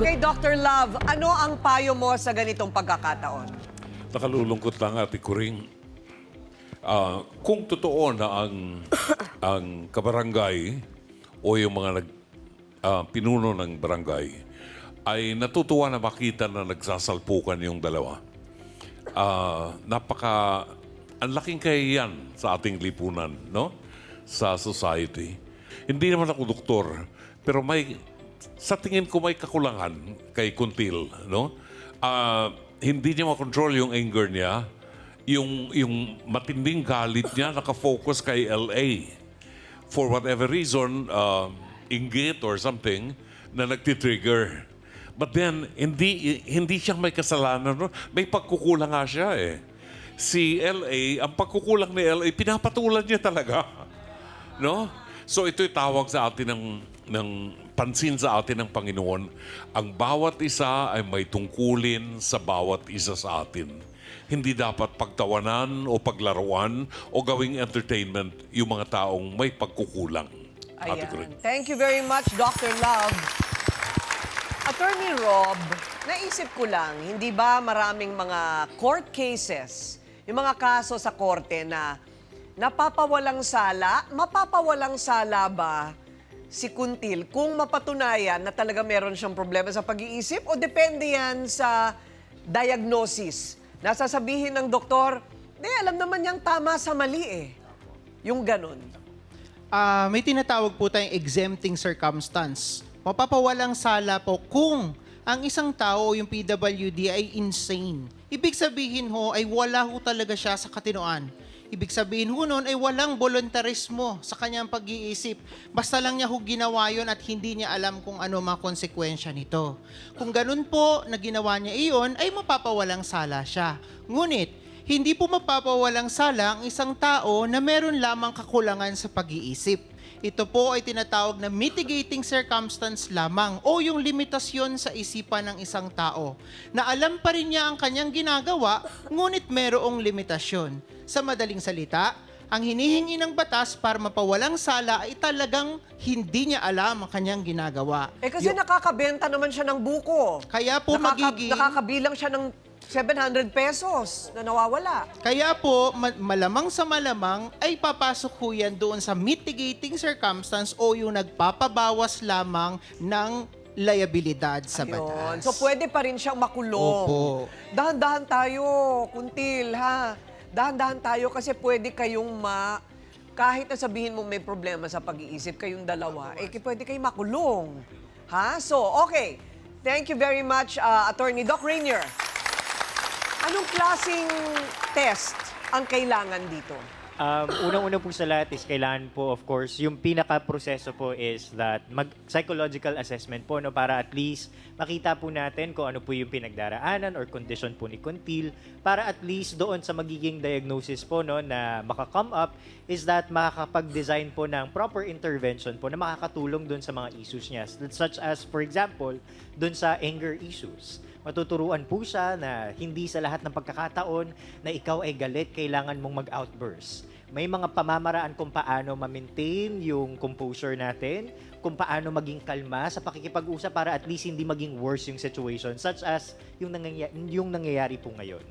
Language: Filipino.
Kay Dr. Love, ano ang payo mo sa ganitong pagkakataon? Nakalulungkot lang ate Kuring. Ah, kung totoo na ang ang kabarangay o yung mga nag, ah, pinuno ng barangay ay natutuwa na makita na nagsasalpukan yung dalawa. Ah, napaka ang laking kahiyan sa ating lipunan, no? Sa society. Hindi naman ako doktor, pero may sa tingin ko may kakulangan kay Kuntil, no? Ah, hindi niya makontrol yung anger niya. Yung yung matinding galit niya nakafocus kay LA. For whatever reason, uh, inggit or something na nagtitrigger. But then, hindi hindi siya may kasalanan. No? May pagkukulang nga siya eh. Si LA, ang pagkukulang ni LA, pinapatulan niya talaga. No? So ito'y tawag sa atin ng, ng pansin sa atin ng Panginoon. Ang bawat isa ay may tungkulin sa bawat isa sa atin. Hindi dapat pagtawanan o paglaruan o gawing entertainment yung mga taong may pagkukulang. Ate. Ayan. Thank you very much, Dr. Love. Attorney Rob, naisip ko lang, hindi ba maraming mga court cases, yung mga kaso sa korte na napapawalang sala, mapapawalang sala ba si Kuntil kung mapatunayan na talaga meron siyang problema sa pag-iisip o depende yan sa diagnosis? Nasasabihin ng doktor, di alam naman niyang tama sa mali eh. Yung ganun. Ah, may tinatawag po tayong exempting circumstance. Mapapawalang sala po kung ang isang tao o yung PWD ay insane. Ibig sabihin ho ay wala ho talaga siya sa katinoan. Ibig sabihin ho nun ay walang voluntarismo sa kanyang pag-iisip. Basta lang niya ho ginawa yun at hindi niya alam kung ano mga konsekwensya nito. Kung ganun po na ginawa niya iyon, ay mapapawalang sala siya. Ngunit, hindi po mapapawalang sala ang isang tao na meron lamang kakulangan sa pag-iisip. Ito po ay tinatawag na mitigating circumstance lamang o yung limitasyon sa isipan ng isang tao na alam pa rin niya ang kanyang ginagawa ngunit merong limitasyon. Sa madaling salita, ang hinihingi ng batas para mapawalang sala ay talagang hindi niya alam ang kanyang ginagawa. Eh kasi Yung- nakakabenta naman siya ng buko. Kaya po Nakaka- magiging... Nakakabilang siya ng 700 pesos na nawawala. Kaya po, ma- malamang sa malamang ay papasok po yan doon sa mitigating circumstance o yung nagpapabawas lamang ng liabilidad sa Ayun. batas. So pwede pa rin siyang makulong. Opo. Dahan-dahan tayo, kuntil ha. Dahan-dahan tayo kasi pwede kayong ma... Kahit na sabihin mo may problema sa pag-iisip, kayong dalawa, eh pwede kayong makulong. Ha? So, okay. Thank you very much, uh, Attorney Doc Rainier. Anong klasing test ang kailangan dito? Um, unang-una po sa lahat is kailangan po, of course, yung pinaka-proseso po is that mag-psychological assessment po, no, para at least makita po natin kung ano po yung pinagdaraanan or condition po ni Kuntil, para at least doon sa magiging diagnosis po no, na maka-come up is that makakapag-design po ng proper intervention po na makakatulong doon sa mga issues niya. Such as, for example, doon sa anger issues matuturuan po siya na hindi sa lahat ng pagkakataon na ikaw ay galit, kailangan mong mag-outburst. May mga pamamaraan kung paano ma-maintain yung composure natin, kung paano maging kalma sa pakikipag-usap para at least hindi maging worse yung situation, such as yung, nangyaya- yung nangyayari po ngayon.